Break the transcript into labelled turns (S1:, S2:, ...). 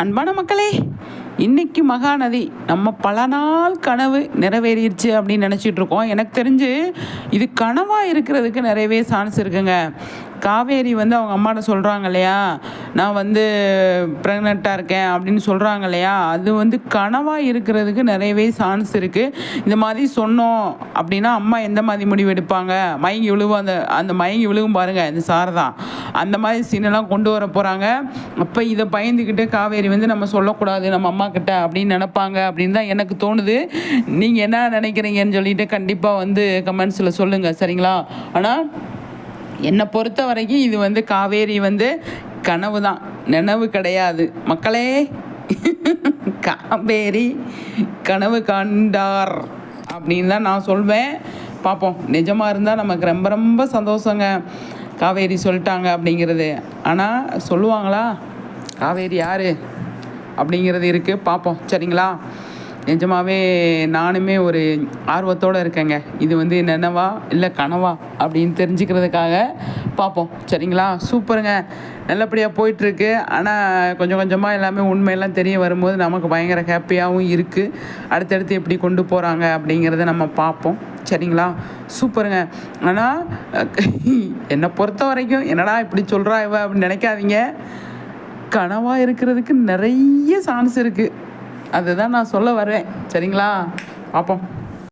S1: அன்பான மக்களே இன்னைக்கு மகாநதி நம்ம பல நாள் கனவு நிறைவேறிடுச்சு அப்படின்னு நினச்சிட்டு இருக்கோம். எனக்கு தெரிஞ்சு இது கனவாக இருக்கிறதுக்கு நிறையவே சான்ஸ் இருக்குங்க. காவேரி வந்து அவங்க அம்மாட்ட சொல்கிறாங்க இல்லையா? நான் வந்து ப்ரெக்னெண்ட்டாக இருக்கேன் அப்படின்னு சொல்கிறாங்க இல்லையா? அது வந்து கனவாக இருக்கிறதுக்கு நிறையவே சான்ஸ் இருக்குது இந்த மாதிரி சொன்னோம் அப்படின்னா அம்மா எந்த மாதிரி முடிவு எடுப்பாங்க? மயங்கி விழுவும் அந்த அந்த மயங்கி விழுவும் பாருங்கள் இந்த சாரதா. அந்த மாதிரி சீனெல்லாம் கொண்டு வர போகிறாங்க அப்போ இதை பயந்துக்கிட்டு காவேரி வந்து நம்ம சொல்லக்கூடாது நம்ம அம்மா கிட்ட அப்படின்னு நினைப்பாங்க அப்படின்னு தான் எனக்கு தோணுது. நீங்கள் என்ன நினைக்கிறீங்கன்னு சொல்லிட்டு கண்டிப்பாக வந்து கமெண்ட்ஸில் சொல்லுங்கள் சரிங்களா? ஆனால் என்னை பொறுத்த வரைக்கும் இது வந்து காவேரி வந்து கனவு தான். நினவு கிடையாது. மக்களே காவேரி கனவு காண்டார் அப்படின்னு தான் நான் சொல்வேன். பார்ப்போம். நிஜமாக இருந்தால் நமக்கு ரொம்ப ரொம்ப சந்தோஷங்க. காவேரி சொல்லிட்டாங்க அப்படிங்கிறது. ஆனால் சொல்லுவாங்களா? காவேரி யார்? அப்படிங்கிறது இருக்குது பார்ப்போம் சரிங்களா? நிஜமாவே நானுமே ஒரு ஆர்வத்தோடு இருக்கேங்க. இது வந்து நினைவா இல்லை கனவா அப்படின்னு தெரிஞ்சுக்கிறதுக்காக பார்ப்போம் சரிங்களா? சூப்பருங்க. நல்லபடியாக போயிட்டுருக்கு. ஆனால் கொஞ்சம் கொஞ்சமாக எல்லாமே உண்மையெல்லாம் தெரிய வரும்போது நமக்கு பயங்கர ஹாப்பியாகவும் இருக்குது அடுத்தடுத்து எப்படி கொண்டு போகிறாங்க அப்படிங்கிறத நம்ம பார்ப்போம் சரிங்களா? சூப்பருங்க. ஆனால் என்னை பொறுத்த வரைக்கும் என்னடா இப்படி சொல்கிறா இவ அப்படின்னு நினைக்காதீங்க. கனவாக இருக்கிறதுக்கு நிறைய சான்ஸ் இருக்குது அதுதான் நான் சொல்ல வரேன் சரிங்களா? பார்ப்போம்